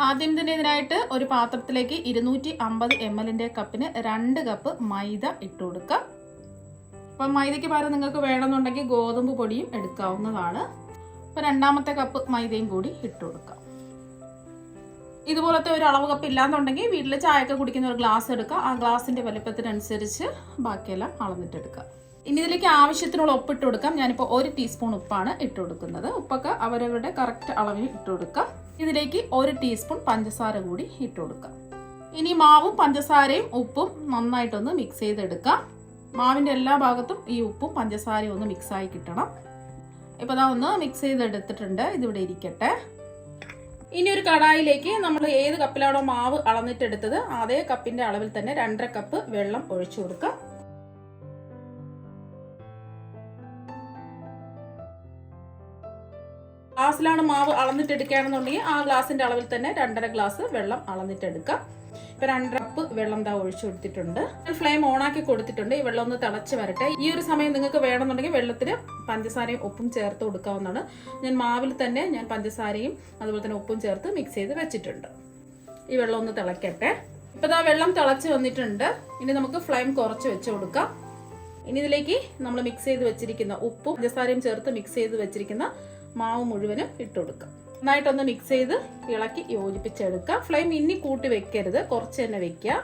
ആദ്യം തന്നെ ഇതിനായിട്ട് ഒരു പാത്രത്തിലേക്ക് ഇരുന്നൂറ്റി അമ്പത് എം എല്ലിന്റെ കപ്പിന് രണ്ട് കപ്പ് മൈദ ഇട്ട് കൊടുക്കുക അപ്പം മൈദയ്ക്ക് പകരം നിങ്ങൾക്ക് വേണമെന്നുണ്ടെങ്കിൽ ഗോതമ്പ് പൊടിയും എടുക്കാവുന്നതാണ്. അപ്പം രണ്ടാമത്തെ കപ്പ് മൈദയും കൂടി ഇട്ട് കൊടുക്കാം. ഇതുപോലത്തെ ഒരു അളവ് കപ്പ് ഇല്ലാന്നുണ്ടെങ്കിൽ വീട്ടിൽ ചായയൊക്കെ കുടിക്കുന്ന ഒരു ഗ്ലാസ് എടുക്കുക ആ ഗ്ലാസിന്റെ വലിപ്പത്തിനനുസരിച്ച് ബാക്കിയെല്ലാം അളന്നിട്ടെടുക്കുക ഇനി ഇതിലേക്ക് ആവശ്യത്തിനുള്ള ഉപ്പ് ഇട്ട് കൊടുക്കാം. ഞാനിപ്പോൾ ഒരു ടീസ്പൂൺ ഉപ്പാണ് ഇട്ട് കൊടുക്കുന്നത്. ഉപ്പൊക്കെ അവരവരുടെ കറക്റ്റ് അളവിൽ ഇട്ട് കൊടുക്കാം. ഇതിലേക്ക് ഒരു ടീസ്പൂൺ പഞ്ചസാര കൂടി ഇട്ട് കൊടുക്കാം. ഇനി മാവും പഞ്ചസാരയും ഉപ്പും നന്നായിട്ടൊന്ന് മിക്സ് ചെയ്തെടുക്കാം. മാവിന്റെ എല്ലാ ഭാഗത്തും ഈ ഉപ്പും പഞ്ചസാരയും ഒന്ന് മിക്സായി കിട്ടണം. ഇപ്പോൾ അതാ ഒന്ന് മിക്സ് ചെയ്തെടുത്തിട്ടുണ്ട്. ഇതിവിടെ ഇരിക്കട്ടെ. ഇനി ഒരു കടായിലേക്ക് നമ്മൾ ഏത് കപ്പിലാണോ മാവ് അളന്നിട്ടെടുത്തത് അതേ കപ്പിന്റെ അളവിൽ തന്നെ രണ്ടര കപ്പ് വെള്ളം ഒഴിച്ചു കൊടുക്കാം. ഗ്ലാസ്സിലാണ് മാവ് അളന്നിട്ടെടുക്കുകയാണെന്നുണ്ടെങ്കിൽ ആ ഗ്ലാസിന്റെ അളവിൽ തന്നെ രണ്ടര ഗ്ലാസ് വെള്ളം അളന്നിട്ടെടുക്കാം. ഇപ്പൊ രണ്ടര കപ്പ് വെള്ളം ദാ ഒഴിച്ചു കൊടുത്തിട്ടുണ്ട്. ഫ്ലെയിം ഓണാക്കി കൊടുത്തിട്ടുണ്ട്. ഈ വെള്ളം ഒന്ന് തിളച്ച് വരട്ടെ. ഈ ഒരു സമയം നിങ്ങൾക്ക് വേണമെന്നുണ്ടെങ്കിൽ വെള്ളത്തിൽ പഞ്ചസാരയും ഉപ്പും ചേർത്ത് കൊടുക്കാവുന്നതാണ്. ഞാൻ മാവിൽ തന്നെ ഞാൻ പഞ്ചസാരയും അതുപോലെ തന്നെ ഉപ്പും ചേർത്ത് മിക്സ് ചെയ്ത് വെച്ചിട്ടുണ്ട്. ഈ വെള്ളം ഒന്ന് തിളക്കട്ടെ. ഇപ്പൊ ദാ വെള്ളം തിളച്ച് വന്നിട്ടുണ്ട്. ഇനി നമുക്ക് ഫ്ലെയിം കുറച്ച് വെച്ച് കൊടുക്കാം. ഇനി ഇതിലേക്ക് നമ്മൾ മിക്സ് ചെയ്ത് വെച്ചിരിക്കുന്ന ഉപ്പും പഞ്ചസാരയും ചേർത്ത് മിക്സ് ചെയ്ത് വെച്ചിരിക്കുന്ന മാവ് മുഴുവനും ഇട്ട് കൊടുക്കുക നന്നായിട്ടൊന്ന് മിക്സ് ചെയ്ത് ഇളക്കി യോജിപ്പിച്ചെടുക്കുക ഫ്ലെയിം ഇനി കൂട്ടി വെക്കരുത്. കുറച്ച് തന്നെ വെക്കുക.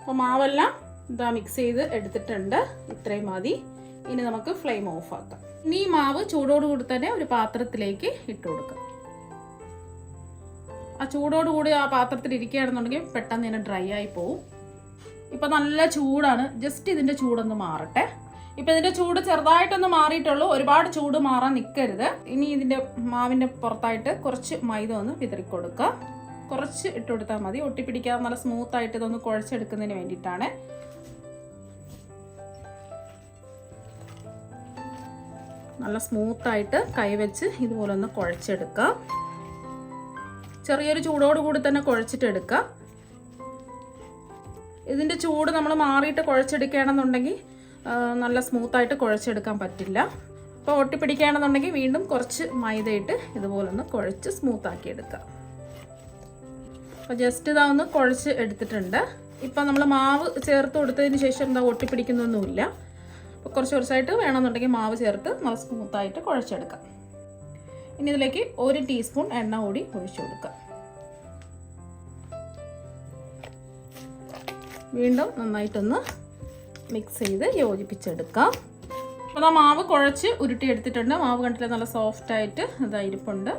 അപ്പോൾ മാവെല്ലാം ഇതാ മിക്സ് ചെയ്ത് എടുത്തിട്ടുണ്ട്. ഇത്രയും മതി. ഇനി നമുക്ക് ഫ്ലെയിം ഓഫ് ആക്കാം. ഇനി ഈ മാവ് ചൂടോടുകൂടി തന്നെ ഒരു പാത്രത്തിലേക്ക് ഇട്ട് കൊടുക്കാം. ആ ചൂടോടുകൂടി ആ പാത്രത്തിൽ ഇരിക്കുകയാണെന്നുണ്ടെങ്കിൽ പെട്ടെന്ന് ഇതിനെ ഡ്രൈ ആയി പോവും. ഇപ്പം നല്ല ചൂടാണ്. ജസ്റ്റ് ഇതിന്റെ ചൂടൊന്ന് മാറട്ടെ. ഇപ്പം ഇതിന്റെ ചൂട് ചെറുതായിട്ടൊന്ന് മാറിയിട്ടുള്ളൂ. ഒരുപാട് ചൂട് മാറാൻ നിൽക്കരുത് ഇനി ഇതിന്റെ മാവിന്റെ പുറത്തായിട്ട് കുറച്ച് മൈദ ഒന്ന് വിതറി കൊടുക്കുക. കുറച്ച് ഇട്ട് കൊടുത്താൽ മതി. ഒട്ടിപ്പിടിക്കാതെ നല്ല സ്മൂത്ത് ആയിട്ട് ഇതൊന്ന് കുഴച്ചെടുക്കുന്നതിന് വേണ്ടിയിട്ടാണ്. നല്ല സ്മൂത്തായിട്ട് കൈവച്ച് ഇതുപോലെ ഒന്ന് കുഴച്ചെടുക്കുക. ചെറിയൊരു ചൂടോട് കൂടി തന്നെ കുഴച്ചിട്ടെടുക്കുക. ഇതിന്റെ ചൂട് നമ്മൾ മാറിയിട്ട് കുഴച്ചെടുക്കുകയാണെന്നുണ്ടെങ്കിൽ നല്ല സ്മൂത്തായിട്ട് കുഴച്ചെടുക്കാൻ പറ്റില്ല. അപ്പോൾ ഒട്ടിപ്പിടിക്കുകയാണെന്നുണ്ടെങ്കിൽ വീണ്ടും കുറച്ച് മൈദയിട്ട് ഇതുപോലൊന്ന് കുഴച്ച് സ്മൂത്താക്കി എടുക്കുക. അപ്പോൾ ജസ്റ്റ് ഇതാ ഒന്ന് കുഴച്ച് എടുത്തിട്ടുണ്ട്. ഇപ്പം നമ്മൾ മാവ് ചേർത്ത് കൊടുത്തതിന് ശേഷം എന്താ ഒട്ടിപ്പിടിക്കുന്നൊന്നുമില്ല. അപ്പോൾ കുറച്ച് കുറച്ചായിട്ട് വേണമെന്നുണ്ടെങ്കിൽ മാവ് ചേർത്ത് നല്ല സ്മൂത്തായിട്ട് കുഴച്ചെടുക്കാം. ഇനി ഇതിലേക്ക് ഒരു ടീസ്പൂൺ എണ്ണ കൂടി ഒഴിച്ചു കൊടുക്കുക. വീണ്ടും നന്നായിട്ടൊന്ന് മിക്സ് ചെയ്ത് യോജിപ്പിച്ചെടുക്കാം. അപ്പോൾ ആ മാവ് കുഴച്ച് ഉരുട്ടിയെടുത്തിട്ടുണ്ട്. മാവ് കണ്ടില്ല നല്ല സോഫ്റ്റ് ആയിട്ട് ഇതാ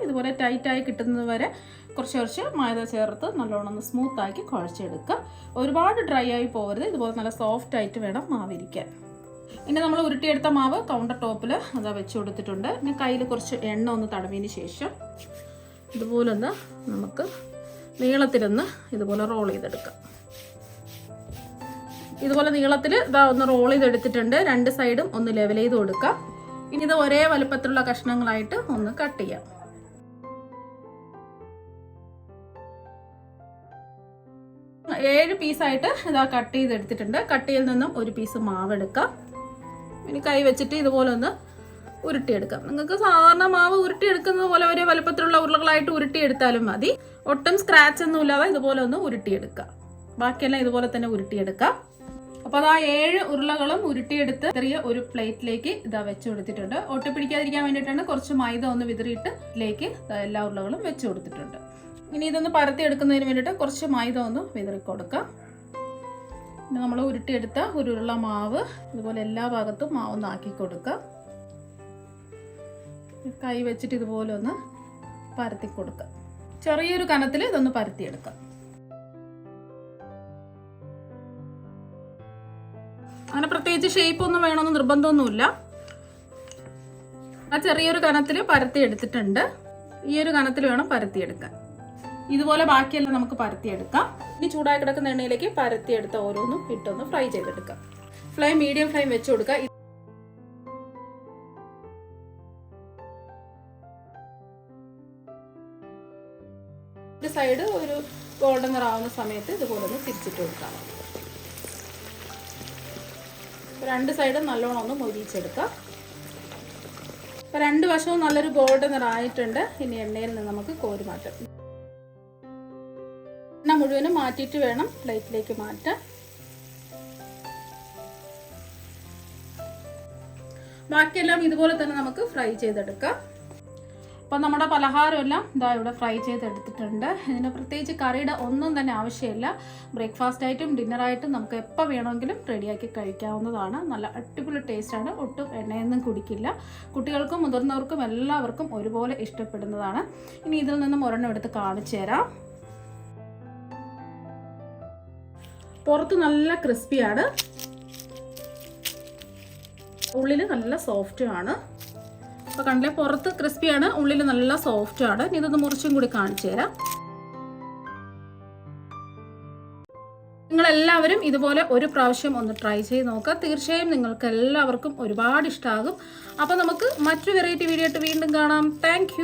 ഇതുപോലെ ടൈറ്റായി കിട്ടുന്നത് വരെ കുറച്ച് കുറച്ച് മൈദ ചേർത്ത് നല്ലോണം ഒന്ന് സ്മൂത്ത് ആക്കി കുഴച്ചെടുക്കുക. ഒരുപാട് ഡ്രൈ ആയി പോകരുത്. ഇതുപോലെ നല്ല സോഫ്റ്റ് ആയിട്ട് വേണം മാവ് ഇരിക്കാൻ ഇനി നമ്മൾ ഉരുട്ടിയെടുത്ത മാവ് കൗണ്ടർ ടോപ്പിൽ അതാ വെച്ച് കൊടുത്തിട്ടുണ്ട്. ഇനി കയ്യിൽ കുറച്ച് എണ്ണ ഒന്ന് തടവിയതിന് ശേഷം ഇതുപോലൊന്ന് നമുക്ക് നീളത്തിലൊന്ന് ഇതുപോലെ റോൾ ചെയ്തെടുക്കാം. ഇതുപോലെ നീളത്തിൽ ഇതാ ഒന്ന് റോൾ ചെയ്തെടുത്തിട്ടുണ്ട്. രണ്ട് സൈഡും ഒന്ന് ലെവൽ ചെയ്ത് കൊടുക്കാം. ഇനി ഇത് ഒരേ വലുപ്പത്തിലുള്ള കഷ്ണങ്ങളായിട്ട് ഒന്ന് കട്ട് ചെയ്യാം. ഏഴ് പീസായിട്ട് ഇതാ കട്ട് ചെയ്തെടുത്തിട്ടുണ്ട്. കട്ടിയിൽ നിന്നും ഒരു പീസ് മാവ് എടുക്കാം ഇനി കൈ വെച്ചിട്ട് ഇതുപോലെ ഒന്ന് ഉരുട്ടിയെടുക്കാം. നിങ്ങൾക്ക് സാധാരണ മാവ് ഉരുട്ടിയെടുക്കുന്നത് പോലെ ഒരേ വലുപ്പത്തിലുള്ള ഉരുളകളായിട്ട് ഉരുട്ടിയെടുത്താലും മതി. ഒട്ടും സ്ക്രാച്ച് ഒന്നും ഇല്ലാതെ ഇതുപോലെ ഒന്ന് ഉരുട്ടിയെടുക്കുക ബാക്കിയെല്ലാം ഇതുപോലെ തന്നെ ഉരുട്ടിയെടുക്കാം. അപ്പോൾ ആ ഏഴ് ഉരുളകളും ഉരുട്ടിയെടുത്ത് ചെറിയ ഒരു പ്ലേറ്റിലേക്ക് ഇതാ വെച്ച് കൊടുത്തിട്ടുണ്ട്. ഒട്ടിപ്പിടിക്കാതിരിക്കാൻ വേണ്ടിയിട്ടാണ് കുറച്ച് മൈദ ഒന്ന് വിതറിയിട്ട് ഇതിലേക്ക് എല്ലാ ഉരുളകളും വെച്ച് കൊടുത്തിട്ടുണ്ട്. ഇനി ഇതൊന്ന് പരത്തി എടുക്കുന്നതിന് വേണ്ടിയിട്ട് കുറച്ച് മൈദ ഒന്ന് വിതറി കൊടുക്കാം പിന്നെ നമ്മൾ ഉരുട്ടിയെടുത്ത ഉരുള മാവ് ഇതുപോലെ എല്ലാ ഭാഗത്തും മാവൊന്ന് ആക്കി കൊടുക്കുക കൈ വെച്ചിട്ട് ഇതുപോലെ ഒന്ന് പരത്തി കൊടുക്കുക ചെറിയൊരു കനത്തിൽ ഇതൊന്ന് പരത്തിയെടുക്കാം. അങ്ങനെ പ്രത്യേകിച്ച് ഷേപ്പ് ഒന്നും വേണമെന്ന് നിർബന്ധമൊന്നുമില്ല. ആ ചെറിയൊരു കനത്തിൽ പരത്തി എടുത്തിട്ടുണ്ട് ഈ ഒരു കനത്തിൽ വേണം പരത്തിയെടുക്കാൻ. ഇതുപോലെ ബാക്കിയെല്ലാം നമുക്ക് പരത്തിയെടുക്കാം. ഇനി ചൂടായി കിടക്കുന്ന എണ്ണയിലേക്ക് പരത്തിയെടുത്ത ഓരോന്നും ഇട്ടൊന്ന് ഫ്രൈ ചെയ്തെടുക്കാം. ഫ്ലെയിം മീഡിയം ഫ്ലെയിം വെച്ച് കൊടുക്കുക. സൈഡ് ഒരു ഗോൾഡൻ നിറാവുന്ന സമയത്ത് ഇതുപോലെ ഒന്ന് തിരിച്ചിട്ട് കൊടുക്കാം. രണ്ട് സൈഡും നല്ലോണം ഒന്ന് മൊരിച്ചെടുക്കാം. അപ്പോൾ രണ്ട് വശവും നല്ലൊരു ഗോൾഡൻ നിറായിട്ടുണ്ട് ഇനി എണ്ണയിൽ നിന്ന് നമുക്ക് കോരി മാറ്റാം. എണ്ണ മുഴുവനും മാറ്റിയിട്ട് വേണം പ്ലേറ്റിലേക്ക് മാറ്റാൻ. ബാക്കിയെല്ലാം ഇതുപോലെ തന്നെ നമുക്ക് ഫ്രൈ ചെയ്തെടുക്കാം. അപ്പം നമ്മുടെ പലഹാരമെല്ലാം ഇതാ ഇവിടെ ഫ്രൈ ചെയ്തെടുത്തിട്ടുണ്ട്. ഇതിന് പ്രത്യേകിച്ച് കറിയുടെ ഒന്നും തന്നെ ആവശ്യമില്ല. ബ്രേക്ക്ഫാസ്റ്റ് ആയിട്ടും ഡിന്നറായിട്ടും നമുക്ക് എപ്പോൾ വേണമെങ്കിലും റെഡിയാക്കി കഴിക്കാവുന്നതാണ്. നല്ല അടിപൊളി ടേസ്റ്റാണ്. ഒട്ടും എണ്ണയൊന്നും കുടിക്കില്ല. കുട്ടികൾക്കും മുതിർന്നവർക്കും എല്ലാവർക്കും ഒരുപോലെ ഇഷ്ടപ്പെടുന്നതാണ്. ഇനി ഇതിൽ നിന്നും ഒരെണ്ണം എടുത്ത് കാണിച്ചു തരാം പുറത്ത് നല്ല ക്രിസ്പിയാണ് ഉള്ളിൽ നല്ല സോഫ്റ്റുമാണ് അപ്പോൾ കണ്ടില്ലേ പുറത്ത് ക്രിസ്പിയാണ് ഉള്ളിൽ നല്ല സോഫ്റ്റ് ആണ്. ഇനി ഇതൊന്ന് മുറിച്ചും കൂടി കാണിച്ചു തരാം. നിങ്ങളെല്ലാവരും ഇതുപോലെ ഒരു പ്രാവശ്യം ഒന്ന് ട്രൈ ചെയ്ത് നോക്കുക തീർച്ചയായും നിങ്ങൾക്ക് എല്ലാവർക്കും ഒരുപാട് ഇഷ്ടമാകും അപ്പോൾ നമുക്ക് മറ്റു വെറൈറ്റി വീഡിയോ ആയിട്ട് വീണ്ടും കാണാം. താങ്ക്